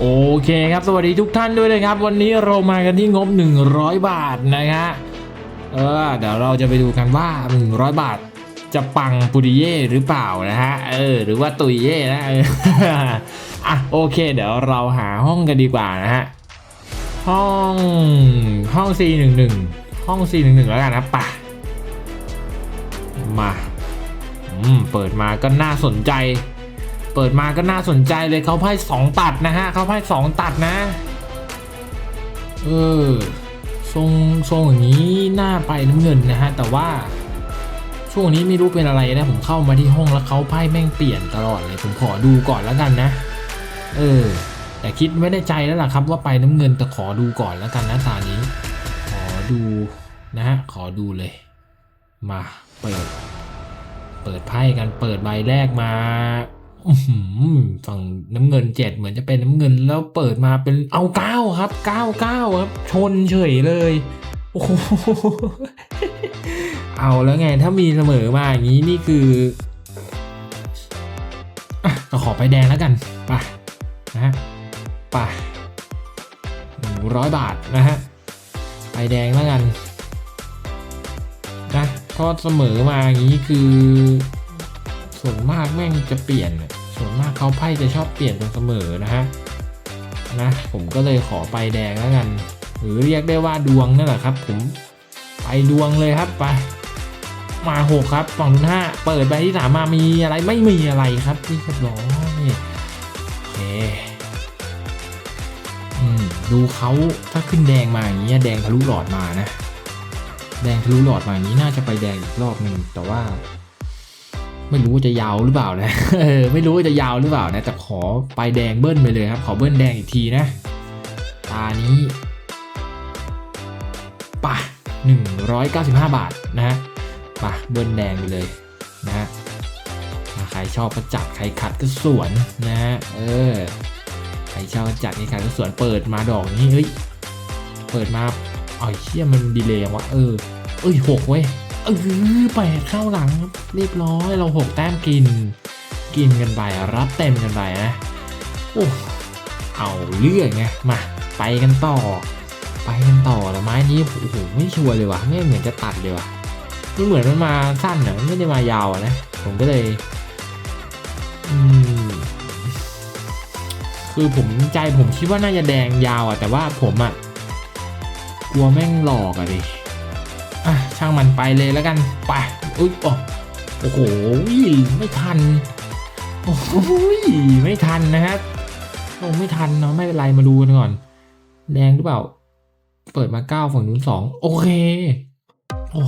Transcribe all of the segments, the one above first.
โอเคครับ สวัสดีทุกท่านด้วยนะครับ วันนี้เรามากันที่งบ 100 บาทนะฮะเออเดี๋ยวเราจะไปดูกันว่า 100 บาทจะปังปุริเย่หรือเปล่านะฮะเออหรือว่าตุยเย่นะเอออะโอเค เดี๋ยวเราหาห้องกันดีกว่านะฮะห้องห้อง C11 ห้อง C11 แล้วกันนะป่ะมาอืมเปิดมาก็น่าสนใจ เปิดมาก็น่าสนใจเลยเขาไพ่สองตัดนะฮะเขาไพ่สองตัดนะ เออทรงทรงอย่างนี้น่าไปน้ำเงินนะฮะ แต่ว่าช่วงนี้ไม่รู้เป็นอะไรนะผมเข้ามาที่ห้องแล้วเขาไพ่แม่งเปลี่ยนตลอดเลยผมขอดูก่อนแล้วกันนะ เออ แต่คิดไม่ได้ใจแล้วล่ะครับว่าไปน้ำเงินแต่ขอดูก่อนแล้วกันนะตานี้ ขอดูนะฮะขอดูเลย มาเปิด เปิดไพ่กันเปิดใบแรกมา ฝั่งน้ำเงินเจ็ดเหมือนจะเป็นน้ำเงินแล้วเปิดมาเป็นเอาเก้าครับเก้าเก้าครับ ชนเฉยเลยโอ้โหเอาแล้วไงถ้ามีเสมอมาอย่างนี้นี่คืออะก็ขอไปแดงแล้วกันไปนะฮะไปหนึ่งร้อยบาทนะฮะไปแดงแล้วกันนะเพราเสมอมาอย่างนี้คือ ส่วนมากแม่งจะเปลี่ยน ส่วนมากเขาไพ่จะชอบเปลี่ยนเป็นเสมอนะฮะ นะ ผมก็เลยขอไปแดงแล้วกัน หรือเรียกได้ว่าดวงนั่นแหละครับ ผม ไปดวงเลยครับไป มาหกครับฝั่งนู้นห้าเปิดไปที่สามมามีอะไรไม่มีอะไรครับที่เรียบร้อยโอเคอืมดูเขาถ้าขึ้นแดงมาอย่างนี้ยแดงทะลุหลอดมานะ แดงทะลุหลอดมาอย่างนี้น่าจะไปแดงอีกรอบหนึ่งแต่ว่า ไม่รู้ว่าจะยาวหรือเปล่านะเออไม่รู้ว่าจะยาวหรือเปล่านะแต่ขอไปแดงเบิ้ลไปเลยครับ ขอเบิ้ลแดงอีกทีนะ ตานี้ป่ะ195 บาทนะฮะป่ะเบิ้ลแดงไปเลยนะฮะใครชอบก็จัดใครขัดก็สวนนะฮะเออใครชอบจัดใครขัดก็สวนเปิดมาดอกนี้เฮ้ยเปิดมาอ๋อเชี่ยมันดีเลย์วะเออเอ้ยหกเว้ย เออแปดเข้าหลังครับเรียบร้อยเราหกแต้มกิน กินกันไปรับเต็มกันไปนะโอ้เอาเรื่องไงมาไปกันต่อ ไปกันต่อแล้วไม้นี้โอ้โหไม่ชัวร์เลยว่ะไม่เหมือนจะตัดเลยว่ะมันเหมือนมันมาสั้นอะไม่ได้มายาวนะผมก็เลยอืมคือผมใจผมคิดว่าน่าจะแดงยาวอะแต่ว่าผมอะกลัวแม่งหลอกอะดิ ช่างมันไปเลยแล้วกันไปอุ๊ยโอ้โหไม่ทันโอ้โหไม่ทันนะครับโอ้ไม่ทันเนาะไม่เป็นไรมาดูกันก่อนแดงหรือเปล่า เปิดมาเก้าฝั่งนู้นสองโอเคโอ้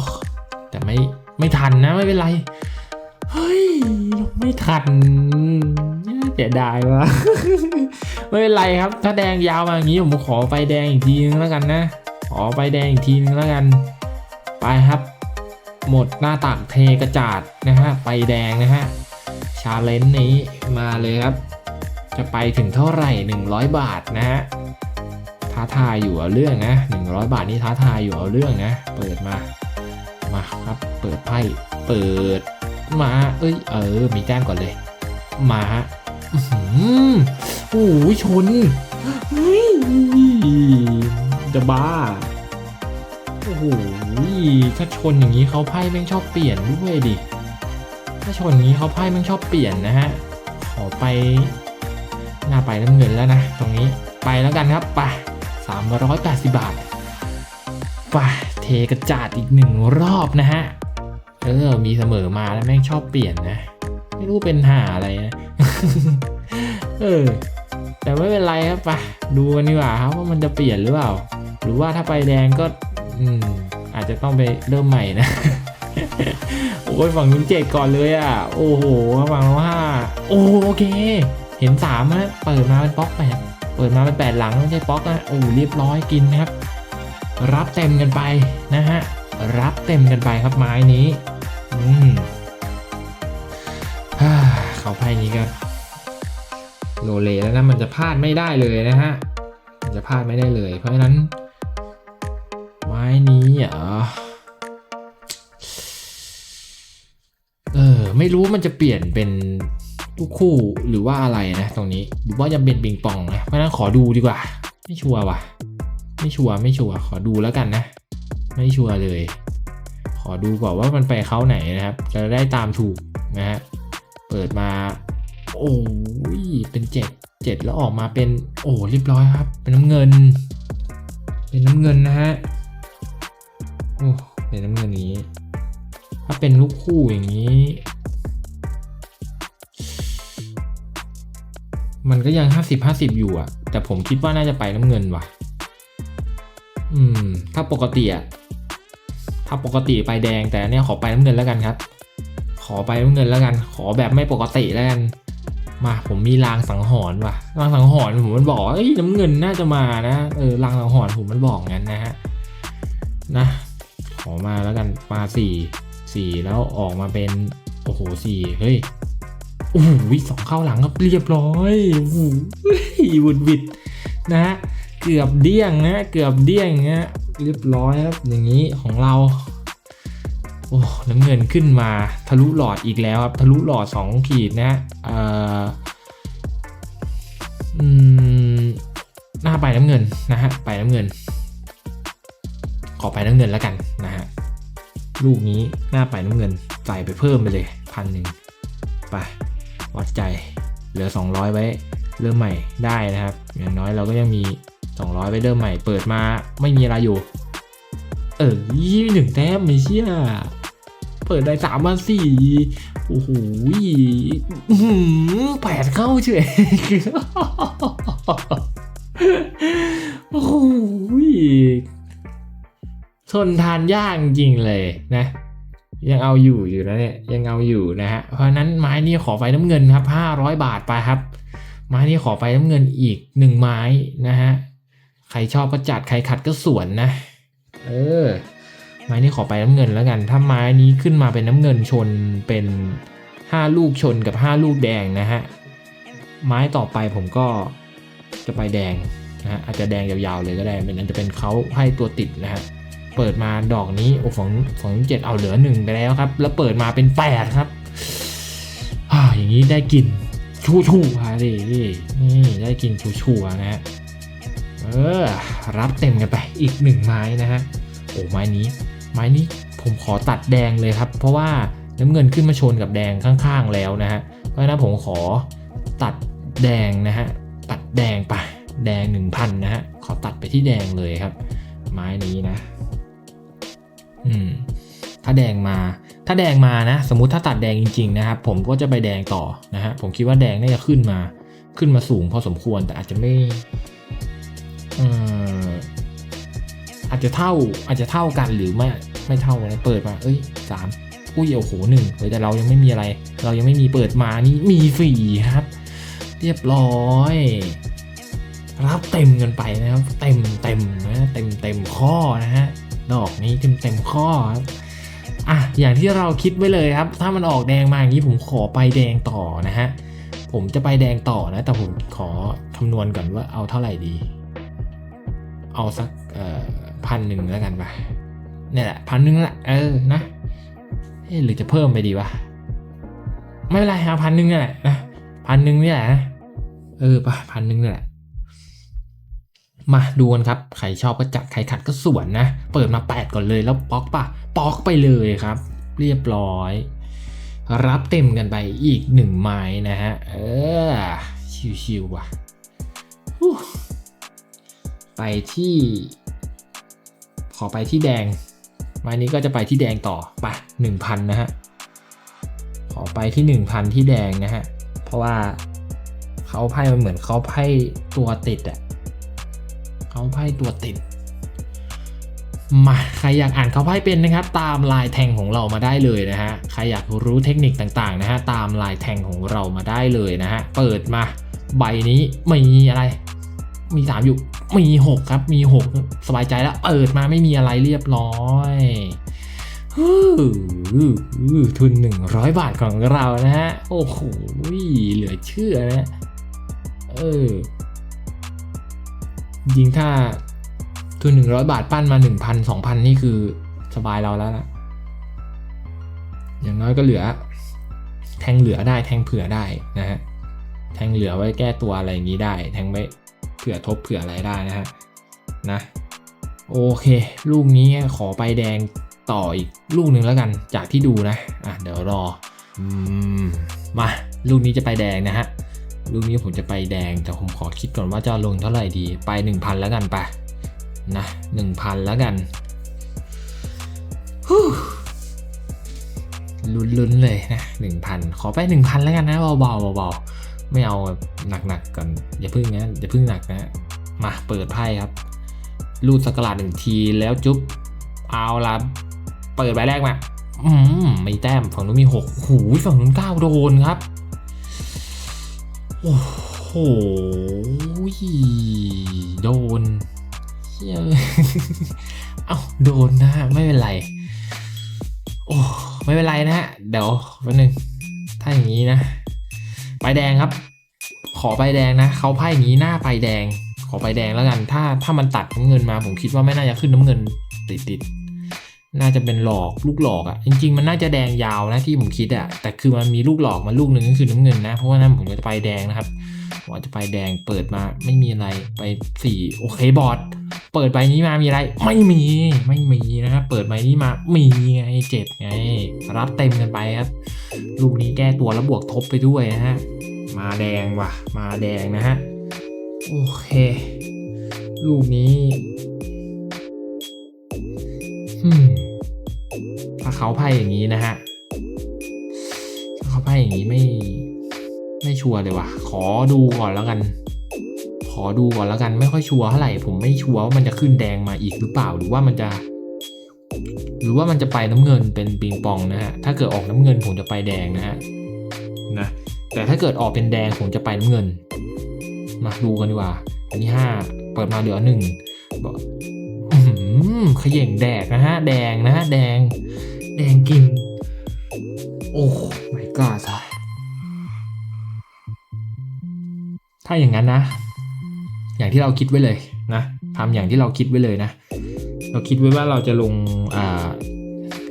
แต่ไม่ไม่ทันนะไม่เป็นไรเฮ้ยลงไม่ทันเสียดายวะไม่เป็นไรครับ ถ้าแดงยาวมาอย่างนี้ผมขอไปแดงอีกทีนึงแล้วกันนะขอไปแดงอีกทีนึงแล้วกัน ไปครับ หมดหน้าตักเทกระจาดนะฮะไปแดงนะฮะชาเลนจ์นี้มาเลยครับ จะไปถึงเท่าไหร่ 100 บาทนะฮะท้าทายอยู่เอาเรื่องนะ 100 บาทนี่ท้าทายอยู่เอาเรื่องนะ เปิดมามาครับ เปิดไพ่เปิดมาเอ้ยเออ มีแต้มก่อนเลยมาฮะอื้อโอ้โหชนเฮ้ยจะบ้า โหถ้าชนอย่างนี้เขาไพ่แม่งชอบเปลี่ยนด้วยดิ ถ้าชนอย่างนี้เขาไพ่แม่งชอบเปลี่ยนนะฮะ ขอไป หน้าไปน้ำเงินแล้วนะ ตรงนี้ ไปแล้วกันครับไปสามร้อยแปดสิบบาทไปเทกระจาดอีกหนึ่งรอบนะฮะ เออ มีเสมอมาแล้วแม่งชอบเปลี่ยนนะ ไม่รู้เป็นหาอะไรนะ เออ แต่ไม่เป็นไรครับไปดูกันดีกว่าครับว่ามันจะเปลี่ยนหรือเปล่า หรือว่าถ้าไปแดงก็ อืมอาจจะต้องไปเริ่มใหม่นะ โอ้ยฝั่งนู้นเจ็ดก่อนเลยอะ โอ้โหฝั่งนู้นห้าโอ้โอเค เห็นสามนะเปิดมาเป็นป๊อกแปดเปิดมาเป็นแปดหลังไม่ใช่ป๊อกนะโอ้เรียบร้อยกินนะครับ รับเต็มกันไปนะฮะ รับเต็มกันไปครับไม้นี้ อืมฮ่าเขาไพ่นี้ก็โลเลแล้วนะมันจะพลาดไม่ได้เลยนะฮะ มันจะพลาดไม่ได้เลย เพราะฉะนั้น ม้นี้เอเออ ไม่รู้มันจะเปลี่ยนเป็นลูกคู่หรือว่าอะไรนะตรงนี้หรือว่าจะเป็นปิงปองนะเพราะฉะนั้นขอดูดีกว่า ไม่ชัวร์ว่ะ ไม่ชัวร์ไม่ชัวร์ขอดูแล้วกันนะ ไม่ชัวร์เลย ขอดูก่อนว่ามันไปเขาไหนนะครับ จะได้ตามถูกนะฮะเปิดมา โอ้ยเป็นเจ็ดเจ็ดแล้วออกมาเป็นโอ้เรียบร้อยครับ เป็นน้ำเงิน เป็นน้ำเงินนะฮะ โอ้เป็นน้ำเงินนี้ ถ้าเป็นลูกคู่อย่างนี้ มันก็ยังห้าสิบห้าสิบอยู่อะแต่ผมคิดว่าน่าจะไปน้ำเงินว่ะ อืม ถ้าปกติอะถ้าปกติไปแดงแต่เนี่ยขอไปน้ำเงินแล้วกันครับ ขอไปน้ำเงินแล้วกัน ขอแบบไม่ปกติแล้วกันมาผมมีรางสังหรณ์ว่ะรางสังหรณ์ผมมันบอกเอ้ยน้ำเงินน่าจะมานะเออรางสังหรณ์ผมมันบอกงั้นนะฮะนะ อมาแล้วกันมาสี่สี่แล้วออกมาเป็นโอ้โหสี่เฮ้ยโอ้โหสองเข้าหลังครับเรียบร้อยโอ้โหวุดวิดนะฮะเกือบเดี้ยงนะเกือบเดี้ยงนะเรียบร้อยครับอย่างนี้ของเราโอ้น้ำเงินขึ้นมาทะลุหลอดอีกแล้วครับทะลุหลอด 2 ขีดนะเอ่ออืมหน้าไปน้ำเงินนะฮะไปน้ำเงิน ขอไปน้ำเงินแล้วกันนะฮะ ลูกนี้หน้าไปน้ำเงินใส่ไปเพิ่มไปเลยพันหนึ่งไปวัดใจเหลือ 200 ไว้เริ่มใหม่ได้นะครับ อย่างน้อยเราก็ยังมี 200ไว้เริ่มใหม่เปิดมาไม่มีอะไรอยู่ เออยี่หนึ่งแต้มไม่เชี่ยเปิดได้สามมาสี่โอ้โหหือแปดเข้าเฉย นทานยากจริงเลยนะ ยังเอาอยู่อยู่นะเนี่ยยังเอาอยู่นะฮะเพราะนั้นไม้นี้ขอไฟน้ำเงินครับห้าร้อยบาทไปครับ ไม้นี้ขอไฟน้ำเงินอีกหนึ่งไม้นะฮะใครชอบก็จัดใครขัดก็สวนนะ เออ ไม้นี้ขอไปน้ำเงินแล้วกัน ถ้าไม้นี้ขึ้นมาเป็นน้ำเงินชนเป็น 5 ลูกชนกับ 5 ลูกแดงนะฮะ ไม้ต่อไปผมก็จะไปแดงนะฮะอาจจะแดงยาวๆเลยก็ได้มันอาจจะเป็นเขาให้ตัวติดนะฮะ เปิดมาดอกนี้โอ้ของของเจ็ดเอาเหลือหนึ่งไปแล้วครับ แล้วเปิดมาเป็นแปดครับอย่างนี้ได้กินชูชูฮะดินี่ได้กินชูชูนะฮะเออรับเต็มกันไปอีกหนึ่งไม้นะฮะโอ้ไม้นี้ ไม้นี้ผมขอตัดแดงเลยครับ เพราะว่าน้ำเงินขึ้นมาชนกับแดงข้างๆแล้วนะฮะเพราะฉะนั้นผมขอตัดแดงนะฮะตัดแดงไปแดง 1,000 นะฮะขอตัดไปที่แดงเลยครับ ไม้นี้นะ อืมถ้าแดงมา ถ้าแดงมานะ สมมติถ้าตัดแดงจริงๆนะครับ ผมก็จะไปแดงต่อนะฮะ ผมคิดว่าแดงน่าจะขึ้นมา ขึ้นมาสูงพอสมควร แต่อาจจะไม่อ่ออาจจะเท่า อาจจะเท่ากันหรือไม่ ไม่เท่านะเปิดมา เอ้ยสามอุ้ยโอ้โหหนึ่งเฮ้ยแต่เรายังไม่มีอะไร เรายังไม่มีเปิดมา นี่มีฟรีครับ เรียบร้อยรับเต็มกันไปนะครับ เต็มเต็มนะ เต็มเต็มข้อนะฮะ ดอกนี้เต็มเต็มข้อครับอะอย่างที่เราคิดไว้เลยครับ ถ้ามันออกแดงมาอย่างนี้ผมขอไปแดงต่อนะฮะผมจะไปแดงต่อนะ แต่ผมขอคำนวณก่อนว่าเอาเท่าไหร่ดี เอาสักเอ่อพันหนึ่งแล้วกันไปเนี่ยแหละพันหนึ่งแหละเออนะเอหรือจะเพิ่มไปดีวะไม่เป็นไรเอาพันหนึ่งนี่แหละนะพันหนึ่งนี่แหละเออไปพันหนึ่งนี่แหละ มาดูกันครับ ใครชอบก็จัดใครขัดก็สวนนะ เปิดมาแปดก่อนเลยแล้วป๊อกป่ะป๊อกไปเลยครับ เรียบร้อย รับเต็มกันไปอีกหนึ่งไม้นะฮะ เออ ชิวๆว่ะ ไปที่ ขอไปที่แดง ไม้นี้ก็จะไปที่แดงต่อไปหนึ่งพันนะฮะ ขอไปที่หนึ่งพันที่แดงนะฮะ เพราะว่าเขาไพ่มันเหมือนเขาไพ่ตัวติดอะ เขาไพ่ตัวติดมาใครอยากอ่านเขาไพ่เป็นนะครับ ตามลายแทงของเรามาได้เลยนะฮะใครอยากรู้เทคนิคต่างๆนะฮะตามลายแทงของเรามาได้เลยนะฮะเปิดมาใบนี้มีอะไร มีสามอยู่มีหกครับ มีหกสบายใจแล้ว เปิดมาไม่มีอะไรเรียบร้อยทุน 100 บาทของเรานะฮะ โอ้โหเหลือเชื่อนะ เออ จริงถ้าทุนหนึ่งร้อยบาทปั้นมาหนึ่งพันสองพันนี่คือสบายเราแล้วนะอย่างน้อยก็เหลือแถงเหลือได้แทงเผื่อได้นะฮะแทงเหลือไว้แก้ตัวอะไรอย่างนี้ได้ แทงไว้เผื่อทบเผื่ออะไรได้นะฮะนะโอเค ลูกนี้ขอไปแดงต่ออีกลูกหนึ่งแล้วกันจากที่ดูนะ อะเดี๋ยวรอ อืม มา ลูกนี้จะไปแดงนะฮะ ลูกนี้ผมจะไปแดงแต่ผมขอคิดก่อนว่าจะลงเท่าไหร่ดี ไป 1,000 แล้วกันไปนะ1,000 แล้วกันฮู้ลุ้นๆเลยนะหนึ่งพันขอไปหนึ่งพันแล้วกันนะเบาๆเบาๆไม่เอาหนักๆก่อนอย่าพึ่งนะอย่าพึ่งหนักนะมาเปิดไพ่ครับรูดสกกระดาหนึ่งทีแล้วจุ๊บเอาละเปิดใบแรกมา อืมไม่แต้มฝั่งนู้นมีหกหูฝั่งนู้นเก้าโดนครับ โอ้โหโดนเชี่ยเอ้าโดนนะฮะไม่เป็นไร โอ้ไม่เป็นไรนะฮะ เดี๋ยวแป๊บนึงถ้าอย่างนี้นะใบแดงครับ ขอใบแดงนะเขาไพ่อย่างนี้หน้าใบแดง ขอใบแดงแล้วกัน ถ้าถ้ามันตัดน้ำเงินมาผมคิดว่าไม่น่าจะขึ้นน้ำเงินติดติด น่าจะเป็นหลอกลูกหลอกอะ่ะจริง ๆ มันน่าจะแดงยาวนะที่ผมคิดอะ่ะแต่คือมันมีลูกหลอกมาลูกหนึ่งก็คือน้ำเงินนะ เพราะว่านั้นผมจะไปแดงนะครับผมจะไปแดงเปิดมาไม่มีอะไรไปสี่โอเคบอดเปิดใบนี้มามีอะไร ไม่มีไม่มีนะครับเปิดใบนี้มามีไงเจ็ดไง รับเต็มกันไปครับ ลูกนี้แก้ตัวแล้วบวกทบไปด้วยนะฮะมาแดงว่ะ มาแดงนะฮะโอเค ลูกนี้ เขาไพ่อย่างนี้นะฮะถ้าเขาไพ่อย่างนี้ไม่ไม่ชัวร์เลยว่ะ ขอดูก่อนแล้วกัน ขอดูก่อนแล้วกัน ไม่ค่อยชัวร์เท่าไหร่ ผมไม่ชัวร์ว่ามันจะขึ้นแดงมาอีกหรือเปล่า หรือว่ามันจะ หรือว่ามันจะไปน้ำเงินเป็นปิงปองนะฮะ ถ้าเกิดออกน้ำเงินผมจะไปแดงนะฮะ นะ แต่ถ้าเกิดออกเป็นแดงผมจะไปน้ำเงิน มาดูกันดีกว่า อันนี้ห้าเปิดมาเหลือหนึ่งบอกอื้อหือเขย่งแดกนะฮะ แดงนะฮะ แดง แดงกิน โอ้ my god ถ้าอย่างนั้นนะ อย่างที่เราคิดไว้เลยนะทำอย่างที่เราคิดไว้เลยนะ เราคิดไว้ว่าเราจะลงอ่า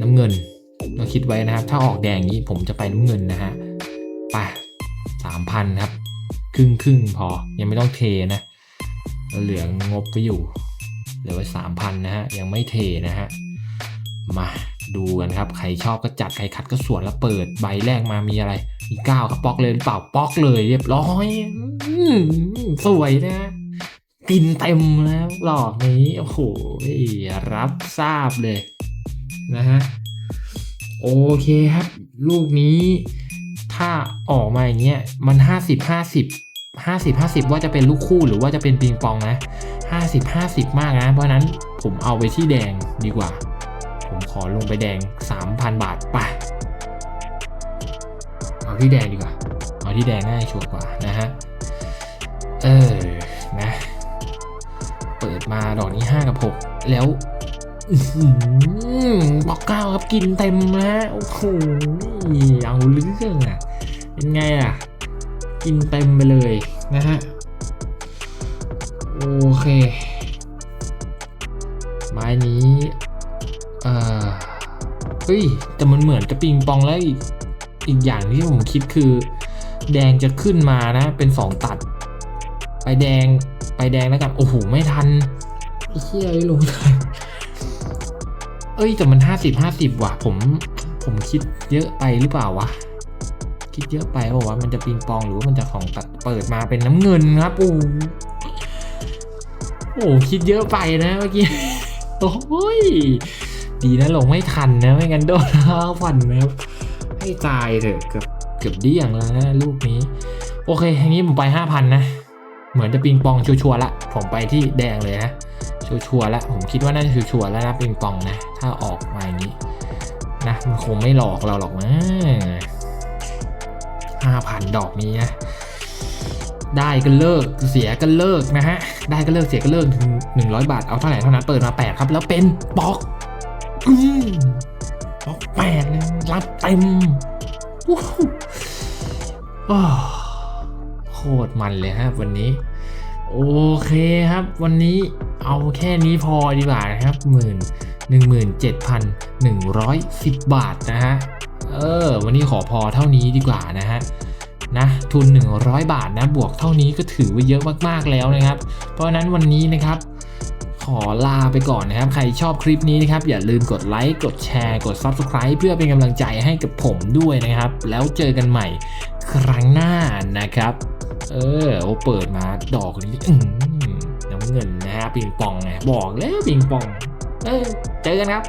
น้ำเงิน เราคิดไว้นะครับ ถ้าออกแดงนี้ผมจะไปน้ำเงินนะฮะไปสามพันครับ ครึ่งครึ่งพอยังไม่ต้องเทนะเราเหลืองบไปอยู่ เหลือไว้สามพันนะฮะ ยังไม่เทนะฮะ มา ดูกันครับ ใครชอบก็จัด ใครคัดก็สวนแล้วเปิดใบแรกมามีอะไร มีก้าครับป๊อกเลยหรือเปล่าป๊อกเลยเรียบร้อยอสวยนะกินเต็มแล้วหลอกนี้โอ้โหรับทราบเลยนะฮะโอเคครับ ลูกนี้ ถ้าออกมาอย่างเงี้ยมันห้าสิบห้าสิบห้าสิบห้าสิบว่าจะเป็นลูกคู่หรือว่าจะเป็นปิงปองนะห้าสิบห้าสิบมากนะ เพราะนั้นผมเอาไปที่แดงดีกว่า ผมขอลงไปแดง 3,000 บาทไปเอาที่แดงดีกว่า เอาที่แดงง่ายชัวร์กว่านะฮะ เออ นะ เปิดมาดอกนี้ 5 กับ 6 แล้วบอกเก้าครับกินเต็มนะโอ้โหเอาเรื่องอะ เป็นไงอะ กินเต็มไปเลยนะฮะ โอเค ไม้นี้ อ่อเฮ้ย แต่มันเหมือนจะปิงปองแล้วอีกอีกอย่างที่ผมคิดคือ แดงจะขึ้นมานะ เป็นสองตัด ไปแดงไปแดงแล้วกัน โอ้โห ไม่ทันไอ้เหี้ยไม่ลงทันเอ้ยแต่มันห้าสิบห้าสิบว่ะ ผมผมคิดเยอะไปหรือเปล่าวะ คิดเยอะไปโอ้วะมันจะปิงปองหรือว่ามันจะสองตัดเปิดมาเป็นน้ำเงินครับโอ้โหโอ้โหคิดเยอะไปนะเมื่อกี้โอ้ย ดีนะลงไม่ทันนะไม่งั้นโดนห้าพันนะครับให้ตายเถอะเกือบเกือบเดี่ยงแล้วนะลูกนี้ โอเคทีนี้ผมไปห้าพันนะ เหมือนจะปิงปองชัวร์ๆละ ผมไปที่แดงเลยนะชัวร์ๆละผมคิดว่าน่าจะชัวร์ๆแล้วนะปิงปองนะ ถ้าออกมาอย่างนี้นะมันคงไม่หลอกเราหรอกนะห้าพันดอกนี้นะได้ก็เลิกเสียก็เลิกนะฮะ ได้ก็เลิกเสียก็เลิกถึงหนึ่งร้อยบาท เอาเท่าไหร่เท่านั้นเปิดมาแปดครับ แล้วเป็นปอก อืมป๊อกแปดเลยรับเต็มวู้ฮู้อ้าวโคตรมันเลยครับวันนี้ โอเคครับ วันนี้เอาแค่นี้พอดีกว่านะครับหมื่นหนึ่งหมื่นเจ็ดพันหนึ่งร้อยสิบบาทนะฮะเออ วันนี้ขอพอเท่านี้ดีกว่านะฮะนะทุน 100 บาทนะบวกเท่านี้ก็ถือว่าเยอะมากๆแล้วนะครับ เพราะนั้นวันนี้นะครับ อลาไปก่อนนะครับ ใครชอบคลิปนี้นะครับ อย่าลืมกดไลค์กดแชร์ กด Subscribe เพื่อเป็นกำลังใจให้กับผมด้วยนะครับ แล้วเจอกันใหม่ครั้งหน้านะครับ เออโอเปิดมาดอกนี้อื้อน้ำเงินนะฮะปิงปองไงบอกแล้วปิงปอง เออเจอกันครับ